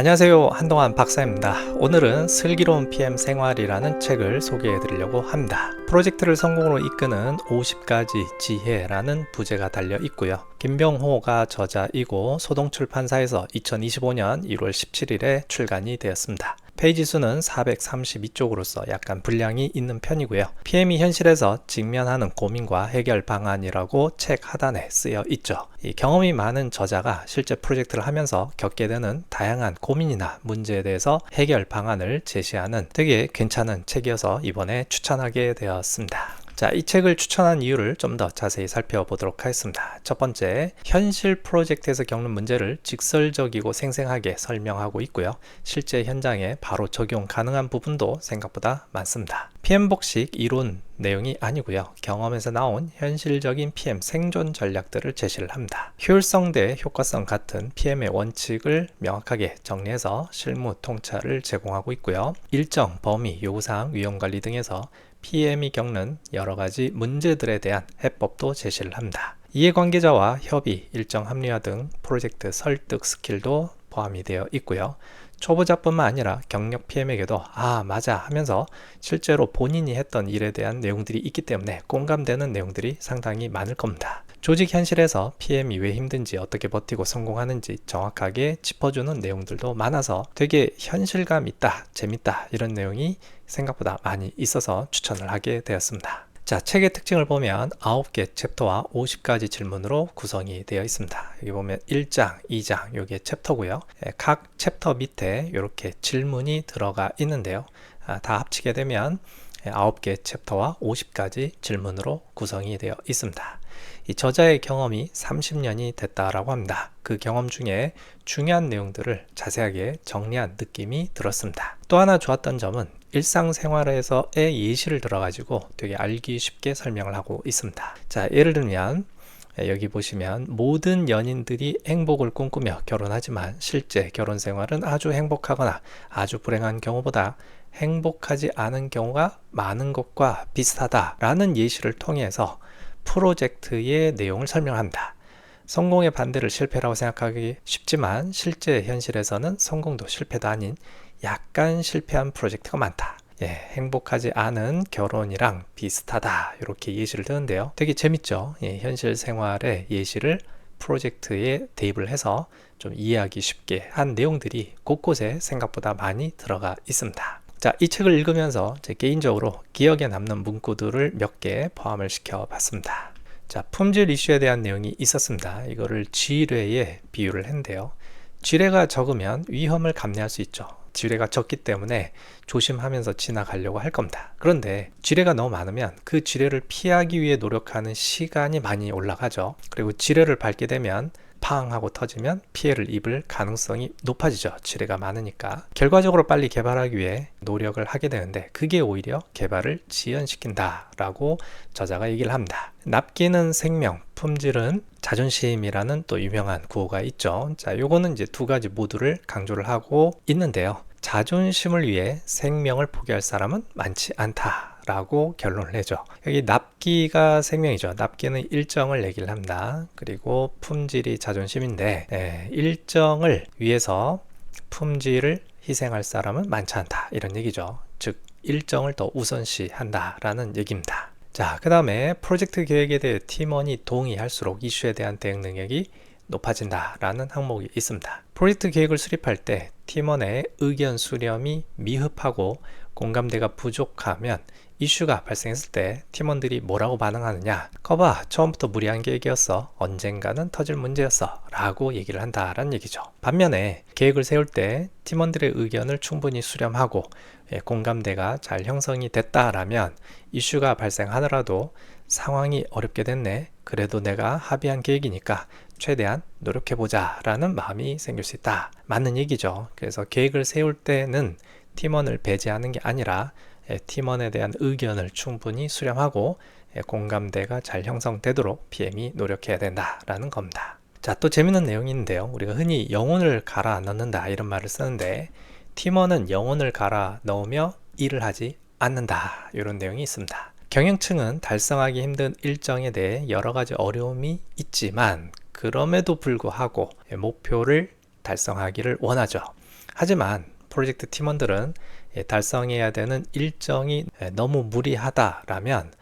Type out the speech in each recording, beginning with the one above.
안녕하세요. 한동안 박사입니다. 오늘은 슬기로운 PM 생활이라는 책을 소개해 드리려고 합니다. 프로젝트를 성공으로 이끄는 50가지 지혜라는 부제가 달려 있고요. 김병호가 저자이고 소동출판사에서 2025년 1월 17일에 출간이 되었습니다. 페이지 수는 432쪽으로서 약간 분량이 있는 편이고요. PM이 현실에서 직면하는 고민과 해결 방안이라고 책 하단에 쓰여 있죠. 이 경험이 많은 저자가 실제 프로젝트를 하면서 겪게 되는 다양한 고민이나 문제에 대해서 해결 방안을 제시하는 되게 괜찮은 책이어서 이번에 추천하게 되었습니다. 자, 이 책을 추천한 이유를 좀 더 자세히 살펴보도록 하겠습니다. 첫 번째, 현실 프로젝트에서 겪는 문제를 직설적이고 생생하게 설명하고 있고요. 실제 현장에 바로 적용 가능한 부분도 생각보다 많습니다. PM복식 이론 내용이 아니고요. 경험에서 나온 현실적인 PM 생존 전략들을 제시를 합니다. 효율성 대 효과성 같은 PM의 원칙을 명확하게 정리해서 실무 통찰을 제공하고 있고요. 일정, 범위, 요구사항, 위험관리 등에서 PM이 겪는 여러 가지 문제들에 대한 해법도 제시를 합니다. 이해관계자와 협의, 일정 합리화 등 프로젝트 설득 스킬도 포함이 되어 있고요. 초보자뿐만 아니라 경력 PM에게도 아 맞아 하면서 실제로 본인이 했던 일에 대한 내용들이 있기 때문에 공감되는 내용들이 상당히 많을 겁니다. 조직 현실에서 PM이 왜 힘든지 어떻게 버티고 성공하는지 정확하게 짚어주는 내용들도 많아서 되게 현실감 있다, 재밌다 이런 내용이 생각보다 많이 있어서 추천을 하게 되었습니다. 자, 책의 특징을 보면 9개 챕터와 50가지 질문으로 구성이 되어 있습니다. 여기 보면 1장, 2장, 요게 챕터고요. 예, 각 챕터 밑에 이렇게 질문이 들어가 있는데요. 아, 다 합치게 되면 9개 챕터와 50가지 질문으로 구성이 되어 있습니다. 이 저자의 경험이 30년이 됐다라고 합니다. 그 경험 중에 중요한 내용들을 자세하게 정리한 느낌이 들었습니다. 또 하나 좋았던 점은 일상생활에서의 예시를 들어가지고 되게 알기 쉽게 설명을 하고 있습니다. 자, 예를 들면 여기 보시면 모든 연인들이 행복을 꿈꾸며 결혼하지만 실제 결혼 생활은 아주 행복하거나 아주 불행한 경우보다 행복하지 않은 경우가 많은 것과 비슷하다라는 예시를 통해서 프로젝트의 내용을 설명합니다. 성공의 반대를 실패라고 생각하기 쉽지만 실제 현실에서는 성공도 실패도 아닌 약간 실패한 프로젝트가 많다. 예, 행복하지 않은 결혼이랑 비슷하다. 이렇게 예시를 드는데요. 되게 재밌죠? 예, 현실 생활의 예시를 프로젝트에 대입을 해서 좀 이해하기 쉽게 한 내용들이 곳곳에 생각보다 많이 들어가 있습니다. 자, 이 책을 읽으면서 제 개인적으로 기억에 남는 문구들을 몇 개 포함을 시켜 봤습니다. 자, 품질 이슈에 대한 내용이 있었습니다. 이거를 지뢰에 비유를 했는데요. 지뢰가 적으면 위험을 감내할 수 있죠. 지뢰가 적기 때문에 조심하면서 지나가려고 할 겁니다. 그런데 지뢰가 너무 많으면 그 지뢰를 피하기 위해 노력하는 시간이 많이 올라가죠. 그리고 지뢰를 밟게 되면 팡 하고 터지면 피해를 입을 가능성이 높아지죠. 지뢰가 많으니까. 결과적으로 빨리 개발하기 위해 노력을 하게 되는데 그게 오히려 개발을 지연시킨다 라고 저자가 얘기를 합니다. 납기는 생명, 품질은 자존심이라는 또 유명한 구호가 있죠. 자, 요거는 이제 두 가지 모두를 강조를 하고 있는데요. 자존심을 위해 생명을 포기할 사람은 많지 않다. 라고 결론을 내죠. 여기 납기가 생명이죠. 납기는 일정을 얘기를 합니다. 그리고 품질이 자존심인데 예, 일정을 위해서 품질을 희생할 사람은 많지 않다. 이런 얘기죠. 즉 일정을 더 우선시한다라는 얘기입니다. 자, 그 다음에 프로젝트 계획에 대해 팀원이 동의할수록 이슈에 대한 대응 능력이 높아진다라는 항목이 있습니다. 프로젝트 계획을 수립할 때 팀원의 의견 수렴이 미흡하고 공감대가 부족하면 이슈가 발생했을 때 팀원들이 뭐라고 반응하느냐. 거봐 처음부터 무리한 계획이었어. 언젠가는 터질 문제였어. 라고 얘기를 한다라는 얘기죠. 반면에 계획을 세울 때 팀원들의 의견을 충분히 수렴하고 예, 공감대가 잘 형성이 됐다라면 이슈가 발생하더라도 상황이 어렵게 됐네. 그래도 내가 합의한 계획이니까 최대한 노력해보자 라는 마음이 생길 수 있다. 맞는 얘기죠. 그래서 계획을 세울 때는 팀원을 배제하는 게 아니라 예, 팀원에 대한 의견을 충분히 수렴하고 예, 공감대가 잘 형성되도록 PM이 노력해야 된다라는 겁니다. 자, 또 재밌는 내용이 있는데요. 우리가 흔히 영혼을 갈아 넣는다 이런 말을 쓰는데 팀원은 영혼을 갈아 넣으며 일을 하지 않는다 이런 내용이 있습니다. 경영층은 달성하기 힘든 일정에 대해 여러 가지 어려움이 있지만 그럼에도 불구하고 목표를 달성하기를 원하죠. 하지만 프로젝트 팀원들은 예, 달성해야 되는 일정이 예, 너무 무리하다라면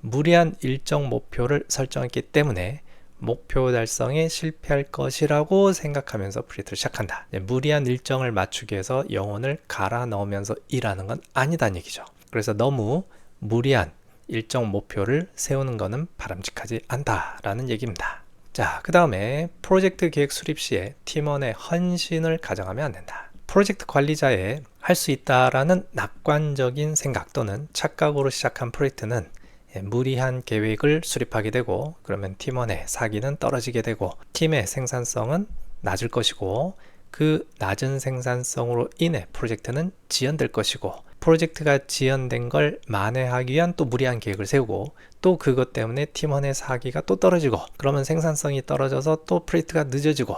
무리한 일정 목표를 설정했기 때문에 목표 달성에 실패할 것이라고 생각하면서 프로젝트를 시작한다. 예, 무리한 일정을 맞추기 위해서 영혼을 갈아 넣으면서 일하는 건 아니다는 얘기죠. 그래서 너무 무리한 일정 목표를 세우는 것은 바람직하지 않다라는 얘기입니다. 자, 그 다음에 프로젝트 계획 수립 시에 팀원의 헌신을 가정하면 안 된다. 프로젝트 관리자의 할 수 있다라는 낙관적인 생각 또는 착각으로 시작한 프로젝트는 예, 무리한 계획을 수립하게 되고 그러면 팀원의 사기는 떨어지게 되고 팀의 생산성은 낮을 것이고 그 낮은 생산성으로 인해 프로젝트는 지연될 것이고 프로젝트가 지연된 걸 만회하기 위한 또 무리한 계획을 세우고 또 그것 때문에 팀원의 사기가 또 떨어지고 그러면 생산성이 떨어져서 또 프로젝트가 늦어지고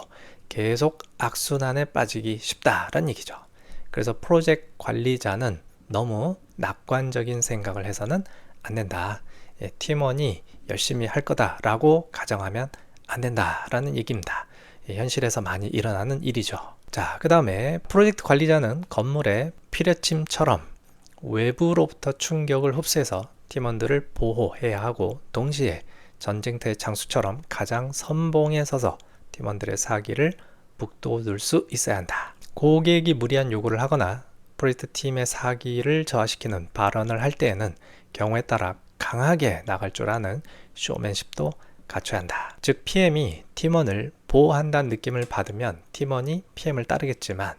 계속 악순환에 빠지기 쉽다라는 얘기죠. 그래서 프로젝트 관리자는 너무 낙관적인 생각을 해서는 안 된다. 예, 팀원이 열심히 할 거다라고 가정하면 안 된다라는 얘기입니다. 예, 현실에서 많이 일어나는 일이죠. 자, 그 다음에 프로젝트 관리자는 건물의 피뢰침처럼 외부로부터 충격을 흡수해서 팀원들을 보호해야 하고 동시에 전쟁터의 장수처럼 가장 선봉에 서서 팀원들의 사기를 북돋을 수 있어야 한다. 고객이 무리한 요구를 하거나 프로젝트 팀의 사기를 저하시키는 발언을 할 때에는 경우에 따라 강하게 나갈 줄 아는 쇼맨십도 갖춰야 한다. 즉 PM이 팀원을 보호한다는 느낌을 받으면 팀원이 PM을 따르겠지만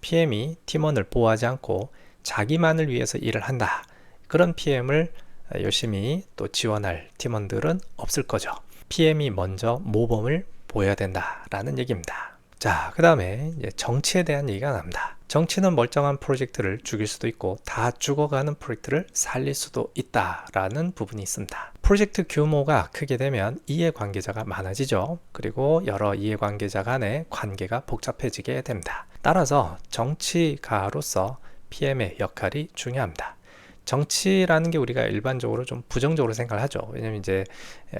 PM이 팀원을 보호하지 않고 자기만을 위해서 일을 한다. 그런 PM을 열심히 또 지원할 팀원들은 없을 거죠. PM이 먼저 모범을 보여야 된다라는 얘기입니다. 자, 그 다음에 정치에 대한 얘기가 납니다. 정치는 멀쩡한 프로젝트를 죽일 수도 있고 다 죽어가는 프로젝트를 살릴 수도 있다라는 부분이 있습니다. 프로젝트 규모가 크게 되면 이해관계자가 많아지죠. 그리고 여러 이해관계자 간의 관계가 복잡해지게 됩니다. 따라서 정치가로서 PM의 역할이 중요합니다. 정치라는 게 우리가 일반적으로 좀 부정적으로 생각을 하죠. 왜냐면 이제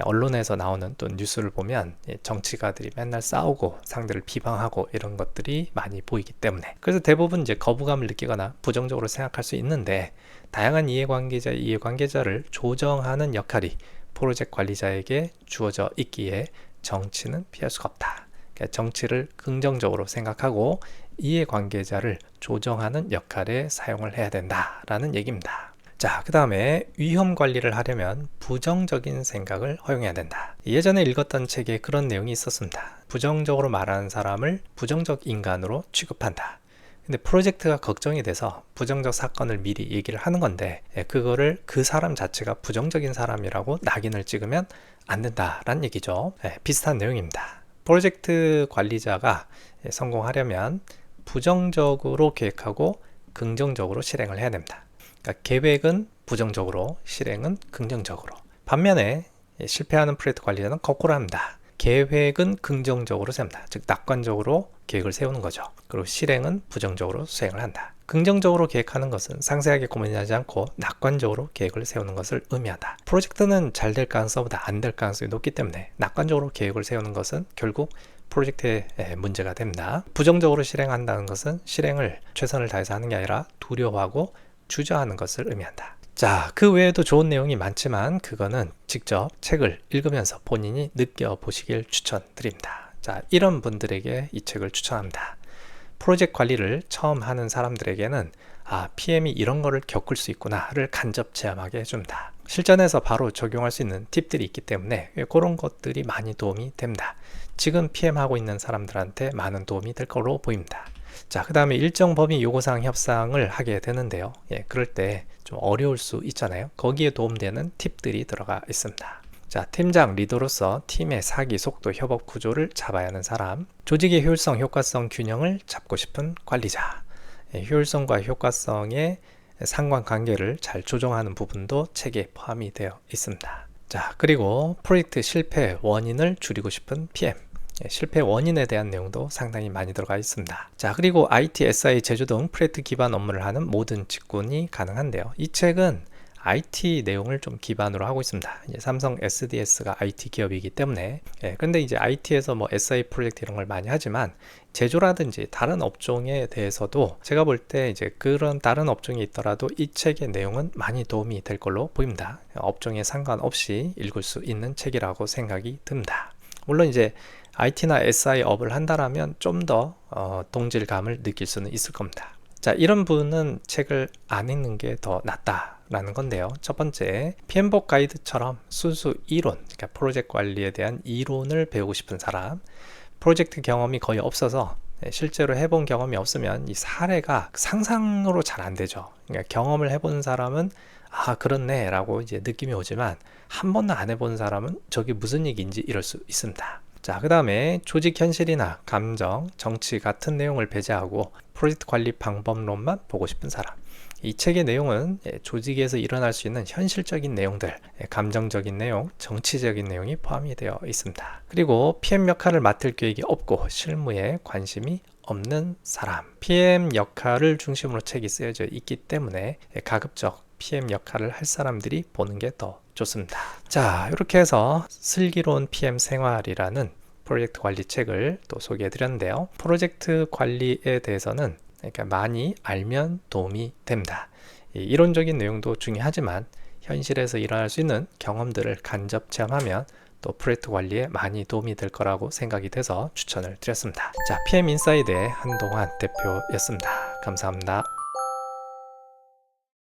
언론에서 나오는 또 뉴스를 보면 정치가들이 맨날 싸우고 상대를 비방하고 이런 것들이 많이 보이기 때문에 그래서 대부분 이제 거부감을 느끼거나 부정적으로 생각할 수 있는데 다양한 이해관계자 이해관계자를 조정하는 역할이 프로젝트 관리자에게 주어져 있기에 정치는 피할 수가 없다. 그러니까 정치를 긍정적으로 생각하고 이해관계자를 조정하는 역할에 사용을 해야 된다라는 얘기입니다. 자, 그 다음에 위험 관리를 하려면 부정적인 생각을 허용해야 된다. 예전에 읽었던 책에 그런 내용이 있었습니다. 부정적으로 말하는 사람을 부정적 인간으로 취급한다. 근데 프로젝트가 걱정이 돼서 부정적 사건을 미리 얘기를 하는 건데 예, 그거를 그 사람 자체가 부정적인 사람이라고 낙인을 찍으면 안 된다라는 얘기죠. 네, 비슷한 내용입니다. 프로젝트 관리자가 성공하려면 부정적으로 계획하고 긍정적으로 실행을 해야 됩니다. 그러니까 계획은 부정적으로, 실행은 긍정적으로. 반면에 실패하는 프로젝트 관리자는 거꾸로 합니다. 계획은 긍정적으로 세웁니다. 즉 낙관적으로 계획을 세우는 거죠. 그리고 실행은 부정적으로 수행을 한다. 긍정적으로 계획하는 것은 상세하게 고민하지 않고 낙관적으로 계획을 세우는 것을 의미한다. 프로젝트는 잘 될 가능성보다 안 될 가능성이 높기 때문에 낙관적으로 계획을 세우는 것은 결국 프로젝트에 문제가 됩니다. 부정적으로 실행한다는 것은 실행을 최선을 다해서 하는 게 아니라 두려워하고 주저하는 것을 의미한다. 자, 그 외에도 좋은 내용이 많지만 그거는 직접 책을 읽으면서 본인이 느껴보시길 추천드립니다. 자, 이런 분들에게 이 책을 추천합니다. 프로젝트 관리를 처음 하는 사람들에게는 아, PM이 이런 거를 겪을 수 있구나를 간접 체험하게 해줍니다. 실전에서 바로 적용할 수 있는 팁들이 있기 때문에 그런 것들이 많이 도움이 됩니다. 지금 PM하고 있는 사람들한테 많은 도움이 될 거로 보입니다. 자, 그 다음에 일정 범위 요구사항 협상을 하게 되는데요. 예, 그럴 때 좀 어려울 수 있잖아요. 거기에 도움되는 팁들이 들어가 있습니다. 자, 팀장 리더로서 팀의 사기 속도 협업 구조를 잡아야 하는 사람, 조직의 효율성, 효과성 균형을 잡고 싶은 관리자, 예, 효율성과 효과성의 상관관계를 잘 조정하는 부분도 책에 포함이 되어 있습니다. 자, 그리고 프로젝트 실패 원인을 줄이고 싶은 PM. 예, 실패 원인에 대한 내용도 상당히 많이 들어가 있습니다. 자, 그리고 IT, SI, 제조 등 프로젝트 기반 업무를 하는 모든 직군이 가능한데요. 이 책은 IT 내용을 좀 기반으로 하고 있습니다. 삼성 SDS가 IT 기업이기 때문에 예, 근데 이제 IT에서 뭐 SI 프로젝트 이런 걸 많이 하지만 제조라든지 다른 업종에 대해서도 제가 볼 때 이제 그런 다른 업종이 있더라도 이 책의 내용은 많이 도움이 될 걸로 보입니다. 업종에 상관없이 읽을 수 있는 책이라고 생각이 듭니다. 물론 이제 IT나 SI 업을 한다라면 좀더 어, 동질감을 느낄 수는 있을 겁니다. 자, 이런 분은 책을 안 읽는 게 더 낫다라는 건데요. 첫 번째, PM복 가이드처럼 순수 이론, 그러니까 프로젝트 관리에 대한 이론을 배우고 싶은 사람, 프로젝트 경험이 거의 없어서 네, 실제로 해본 경험이 없으면 이 사례가 상상으로 잘 안 되죠. 그러니까 경험을 해본 사람은 아 그렇네 라고 이제 느낌이 오지만 한 번도 안 해본 사람은 저게 무슨 얘기인지 이럴 수 있습니다. 자, 그 다음에 조직 현실이나 감정, 정치 같은 내용을 배제하고 프로젝트 관리 방법론만 보고 싶은 사람. 이 책의 내용은 예, 조직에서 일어날 수 있는 현실적인 내용들, 예, 감정적인 내용, 정치적인 내용이 포함이 되어 있습니다. 그리고 PM 역할을 맡을 계획이 없고 실무에 관심이 없는 사람. PM 역할을 중심으로 책이 쓰여져 있기 때문에 예, 가급적 PM 역할을 할 사람들이 보는 게 더 좋습니다. 자, 이렇게 해서 슬기로운 PM 생활이라는 프로젝트 관리 책을 또 소개해 드렸는데요. 프로젝트 관리에 대해서는 그러니까 많이 알면 도움이 됩니다. 이 이론적인 내용도 중요하지만 현실에서 일어날 수 있는 경험들을 간접 체험하면 또 프로젝트 관리에 많이 도움이 될 거라고 생각이 돼서 추천을 드렸습니다. 자, PM 인사이드의 한동환 대표였습니다. 감사합니다.